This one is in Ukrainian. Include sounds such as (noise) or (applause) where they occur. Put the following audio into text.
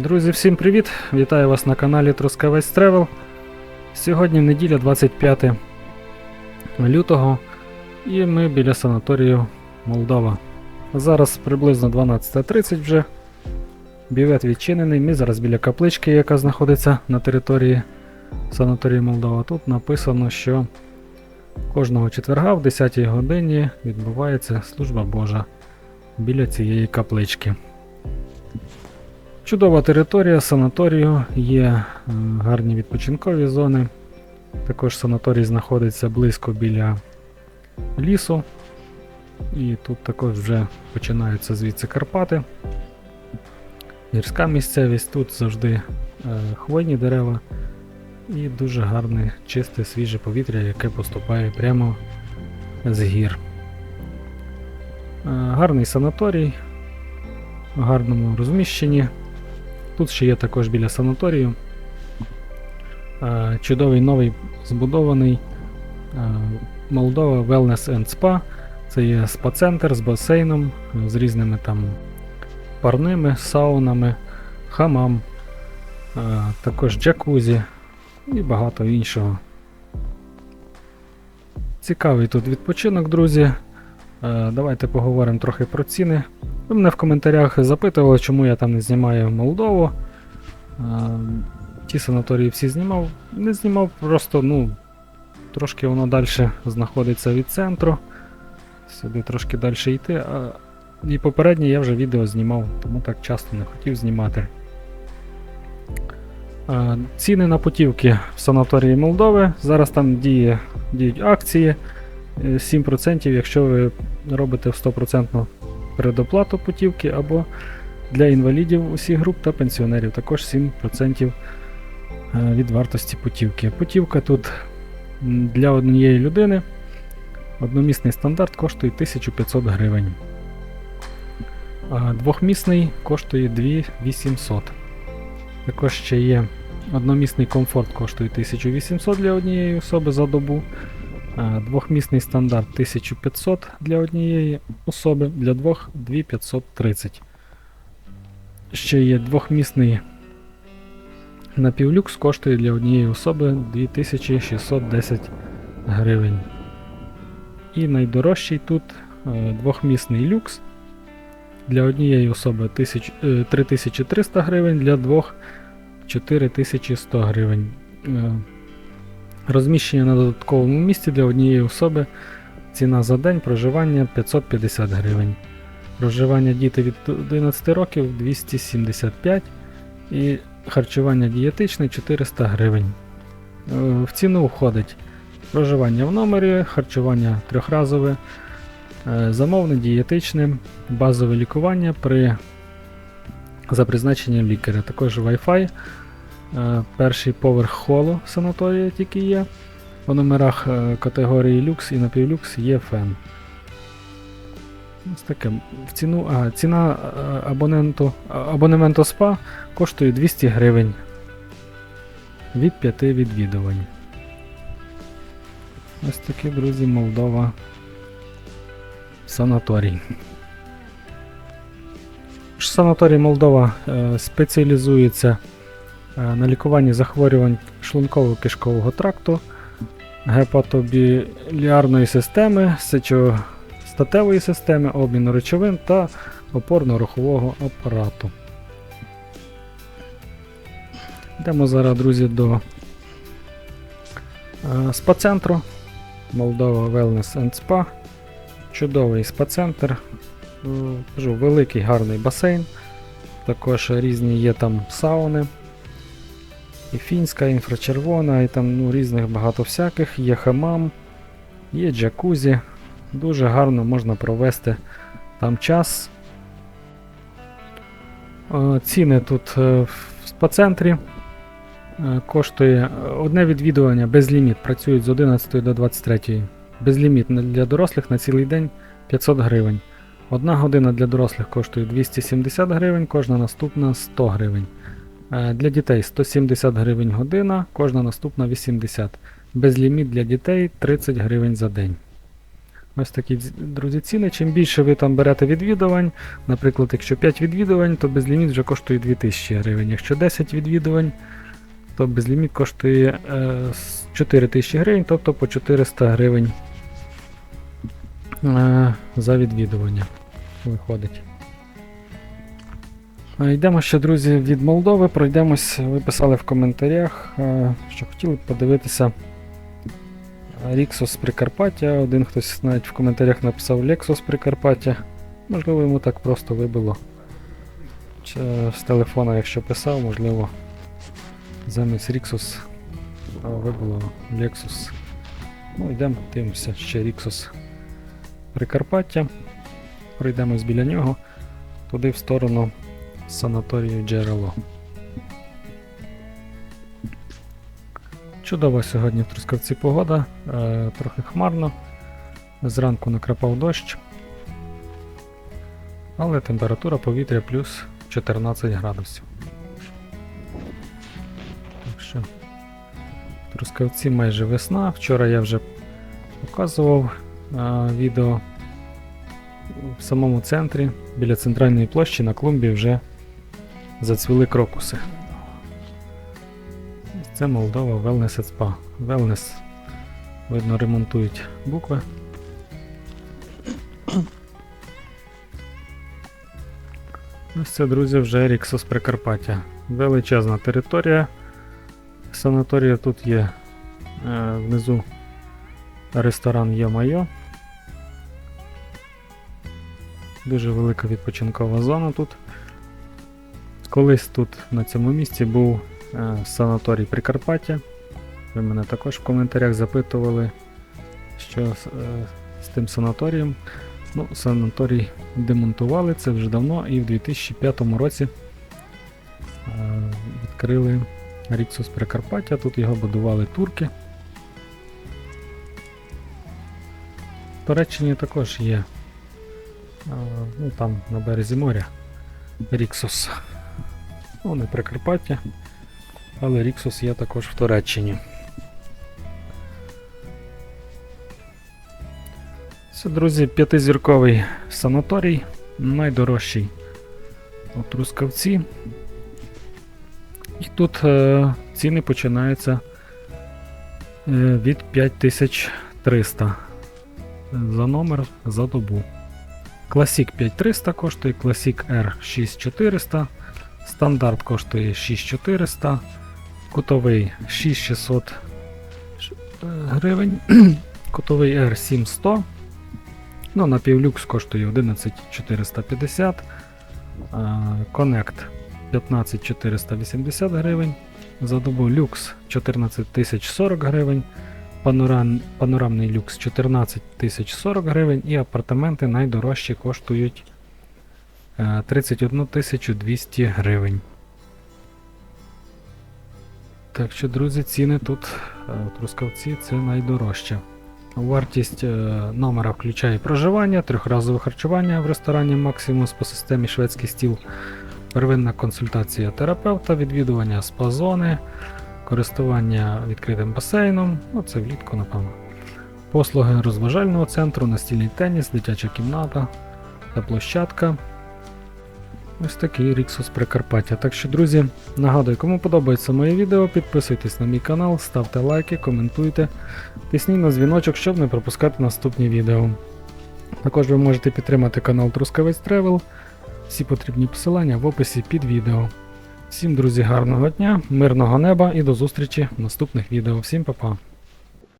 Друзі, всім привіт! Вітаю вас на каналі Трускавець Тревел. Сьогодні неділя 25 лютого і ми біля санаторію Молдова. Зараз приблизно 12.30 вже. Бівет відчинений. Ми зараз біля каплички, яка знаходиться на території санаторію Молдова. Тут написано, що кожного четверга в 10 годині відбувається служба Божа біля цієї каплички. Чудова територія санаторію, є е, гарні відпочинкові зони. Також санаторій знаходиться близько біля лісу. І тут також вже починаються звідси Карпати. Гірська місцевість, тут завжди е, хвойні дерева і дуже гарне, чисте, свіже повітря, яке поступає прямо з гір. Е, гарний санаторій, в гарному розміщенні. Тут ще є також біля санаторію. Е, Чудовий новий збудований е, Молдова Wellness and Spa. Це є спа-центр з басейном, е, з різними там парними, саунами, хамам, також джакузі і багато іншого. Цікавий тут відпочинок, друзі. Е, Давайте поговоримо трохи про ціни. Ви мене в коментарях запитували, чому я там не знімаю Молдову. Е, Ті санаторії всі знімав. Не знімав, просто ну, трошки воно далі знаходиться від центру. Сюди трошки далі йти. І попереднє я вже відео знімав, тому так часто не хотів знімати. Е, Ціни на путівки в санаторії Молдови. Зараз там діє, діють акції. е, 7%, якщо ви робите в 100% передоплату путівки, або для інвалідів усіх груп та пенсіонерів також 7% е, від вартості путівки. Путівка тут для однієї людини. Одномісний стандарт коштує 1500 гривень. А двохмісний коштує 2800. Також ще є одномісний комфорт коштує 1800 для однієї особи за добу. А Двохмісний стандарт 1500 для однієї особи, для двох 2530. Ще є двохмісний напівлюкс коштує для однієї особи 2610 гривень. І найдорожчий тут е, двохмісний люкс. Для однієї особи 1000, е, 3300 гривень, для двох 4100 гривень. Розміщення на додатковому місці для однієї особи. Ціна за день проживання 550 гривень. Проживання діти від 11 років 275 і харчування дієтичне 400 гривень. Е, В ціну входить проживання в номері, харчування трьохразове, е, замовне дієтичне, базове лікування при за призначенням лікаря. Також Wi-Fi. Е, Перший поверх холу санаторія тільки є. У номерах е, категорії люкс і напівлюкс є фен. Ось таке. В ціну, а, ціна е, абоненту, абонементу СПА коштує 200 гривень від 5 відвідувань. Ось такі, друзі, Молдова санаторій. Санаторій Молдова спеціалізується на лікуванні захворювань шлунково-кишкового тракту, гепатобіліарної системи, сечостатевої системи, обміну речовин та опорно-рухового апарату. Йдемо зараз, друзі, до е, спа-центру Молдова Wellness and Spa. Чудовий спа-центр. Е, великий гарний басейн. Також різні є там сауни. І фінська, інфрачервона, і там ну, різних багато всяких. Є хамам, є джакузі. Дуже гарно можна провести там час. Е, Ціни тут е, в спа-центрі е, коштує одне відвідування безліміт. Працюють з 11 до 23. Безліміт для дорослих на цілий день 500 гривень. Одна година для дорослих коштує 270 гривень, кожна наступна 100 гривень. Е, Для дітей 170 гривень година, кожна наступна 80. Безліміт для дітей 30 гривень за день. Ось такі, друзі, ціни. Чим більше ви там берете відвідувань, наприклад, якщо 5 відвідувань, то безліміт вже коштує 2000 гривень. Якщо 10 відвідувань, то безліміт коштує е, с- 4000 гривень, тобто по 400 гривень е, за відвідування виходить. Е, Йдемо ще, друзі, від Молдови. Пройдемось. Ви писали в коментарях, е, що хотіли б подивитися Ріксос Прикарпаття. Один хтось навіть в коментарях написав Lexus Прикарпаття. Можливо, йому так просто вибило. Чи з телефона, якщо писав, можливо, замість а, вибило Lexus. Ну, йдемо, дивимося ще Rixos Прикарпаття. Пройдемось біля нього, туди в сторону санаторію Джерело. Чудова сьогодні в Трускавці погода, е, трохи хмарно. Зранку накрапав дощ. Але температура повітря плюс 14 градусів. Так що в Трускавці майже весна. Вчора я вже показував е, відео в самому центрі, біля центральної площі на клумбі вже зацвіли крокуси. Це Молдова Wellness and Spa. Wellness, видно, ремонтують букви. Ось це, друзі, вже Ріксос Прикарпаття. Величезна територія. Санаторія тут є е, внизу ресторан Йо-Майо. Дуже велика відпочинкова зона тут. Колись тут на цьому місці був е, санаторій Прикарпаття. Ви мене також в коментарях запитували, що е, з тим санаторієм. Ну, санаторій демонтували це вже давно і в 2005 році е, відкрили Ріксус Прикарпаття. Тут його будували турки. В Туреччині також є е, ну, там на березі моря Ріксус. Ну, не Прикарпаття, але Ріксус є також в Туреччині. Це, друзі, п'ятизірковий санаторій, найдорожчий у Трускавці. І тут е, ціни починаються е, від 5300 за номер за добу. Класік 5300 коштує, Класік R 6400, стандарт коштує 6400, кутовий 6600 е, гривень, (clears throat) кутовий R 7100. Ну, напівлюкс коштує 11450. а, Connect 15480 гривень. За добу люкс 14040 гривень. Панорам, панорамний люкс 14040 гривень. І апартаменти найдорожчі коштують е, 31200 гривень. Так що, друзі, ціни тут е, в Трускавці це найдорожче. Вартість е, номера включає проживання, трьохразове харчування в ресторані Максимус по системі шведський стіл, первинна консультація терапевта, відвідування спа-зони, користування відкритим басейном, ну це влітку, напевно. Послуги розважального центру, настільний теніс, дитяча кімната та площадка. Ось такий Ріксус Прикарпаття. Так що, друзі, нагадую, кому подобається моє відео, підписуйтесь на мій канал, ставте лайки, коментуйте. Тисніть на дзвіночок, щоб не пропускати наступні відео. Також ви можете підтримати канал Трускавець Тревел. Всі потрібні посилання в описі під відео. Всім, друзі, гарного дня, мирного неба і до зустрічі в наступних відео. Всім па-па!